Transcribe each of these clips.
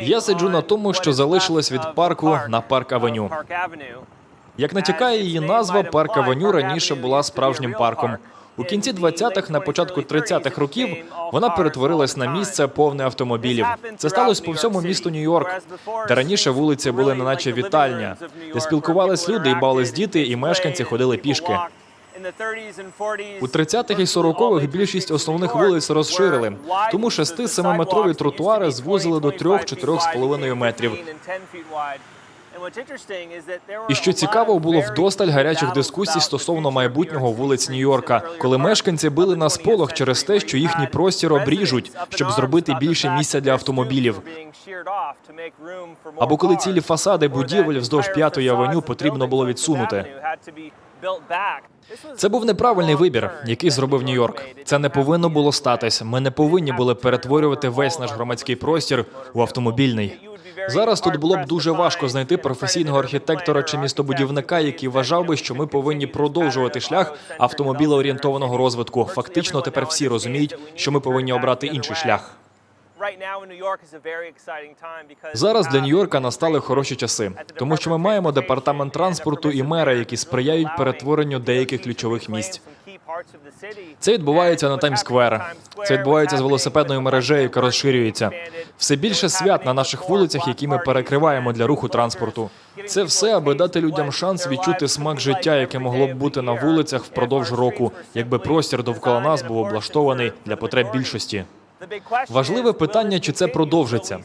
Я сиджу на тому, що залишилось від парку на парк Авеню. Як натякає її назва, парк Авеню раніше була справжнім парком. У кінці 20-х, на початку 30-х років вона перетворилась на місце повне автомобілів. Це сталося по всьому місту Нью-Йорк, де раніше вулиці були неначе вітальня, де спілкувались люди і бавились діти, і мешканці ходили пішки. У 30-х і 40-х більшість основних вулиць розширили, тому 6-7-метрові тротуари звузили до 3-4,5 метрів. І що цікаво, було вдосталь гарячих дискусій стосовно майбутнього вулиць Нью-Йорка, коли мешканці били на сполох через те, що їхній простір обріжуть, щоб зробити більше місця для автомобілів. Або коли цілі фасади будівель вздовж п'ятої авеню потрібно було відсунути. Це був неправильний вибір, який зробив Нью-Йорк. Це не повинно було статись. Ми не повинні були перетворювати весь наш громадський простір у автомобільний. Зараз тут було б дуже важко знайти професійного архітектора чи містобудівника, який вважав би, що ми повинні продовжувати шлях автомобілеорієнтованого розвитку. Фактично, тепер всі розуміють, що ми повинні обрати інший шлях. Зараз для Нью-Йорка настали хороші часи, тому що ми маємо департамент транспорту і мера, які сприяють перетворенню деяких ключових місць. Це відбувається на Таймс-сквер. Це відбувається з велосипедною мережею, яка розширюється. Все більше свят на наших вулицях, які ми перекриваємо для руху транспорту. Це все, аби дати людям шанс відчути смак життя, яке могло б бути на вулицях впродовж року, якби простір довкола нас був облаштований для потреб більшості. Важливе питання, чи це продовжиться,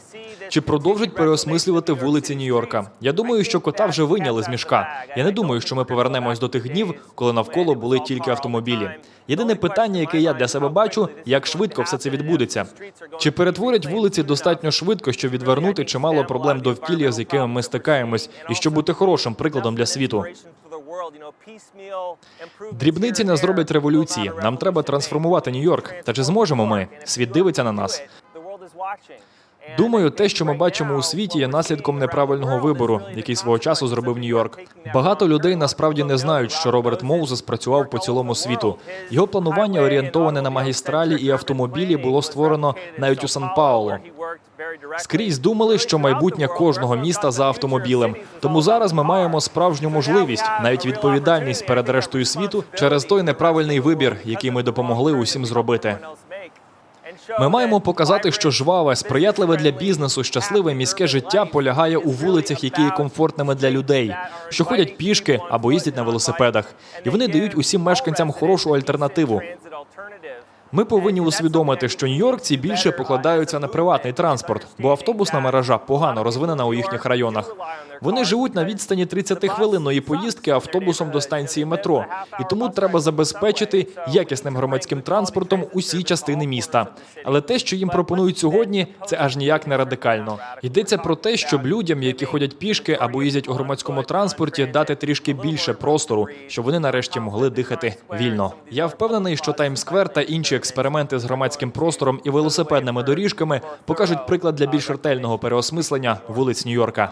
чи продовжить переосмислювати вулиці Нью-Йорка. Я думаю, що кота вже вийняли з мішка. Я не думаю, що ми повернемось до тих днів, коли навколо були тільки автомобілі. Єдине питання, яке я для себе бачу, як швидко все це відбудеться. Чи перетворять вулиці достатньо швидко, щоб відвернути чимало проблем довкілля, з якими ми стикаємось, і щоб бути хорошим прикладом для світу. Дрібниці не зроблять революції. Нам треба трансформувати Нью-Йорк. Та чи зможемо ми? Світ дивиться на нас. Думаю, те, що ми бачимо у світі, є наслідком неправильного вибору, який свого часу зробив Нью-Йорк. Багато людей насправді не знають, що Роберт Моузес працював по цілому світу. Його планування орієнтоване на магістралі і автомобілі було створено навіть у Сан-Паулу. Скрізь думали, що майбутнє кожного міста за автомобілем. Тому зараз ми маємо справжню можливість, навіть відповідальність перед рештою світу через той неправильний вибір, який ми допомогли усім зробити. Ми маємо показати, що жваве, сприятливе для бізнесу, щасливе міське життя полягає у вулицях, які є комфортними для людей, що ходять пішки або їздять на велосипедах, і вони дають усім мешканцям хорошу альтернативу. Ми повинні усвідомити, що нью-йоркці більше покладаються на приватний транспорт, бо автобусна мережа погано розвинена у їхніх районах. Вони живуть на відстані 30-хвилинної поїздки автобусом до станції метро, і тому треба забезпечити якісним громадським транспортом усі частини міста. Але те, що їм пропонують сьогодні, це аж ніяк не радикально. Йдеться про те, щоб людям, які ходять пішки або їздять у громадському транспорті, дати трішки більше простору, щоб вони нарешті могли дихати вільно. Я впевнений, що Таймс-сквер та інші експерименти з громадським простором і велосипедними доріжками покажуть приклад для більш ретельного переосмислення вулиць Нью-Йорка.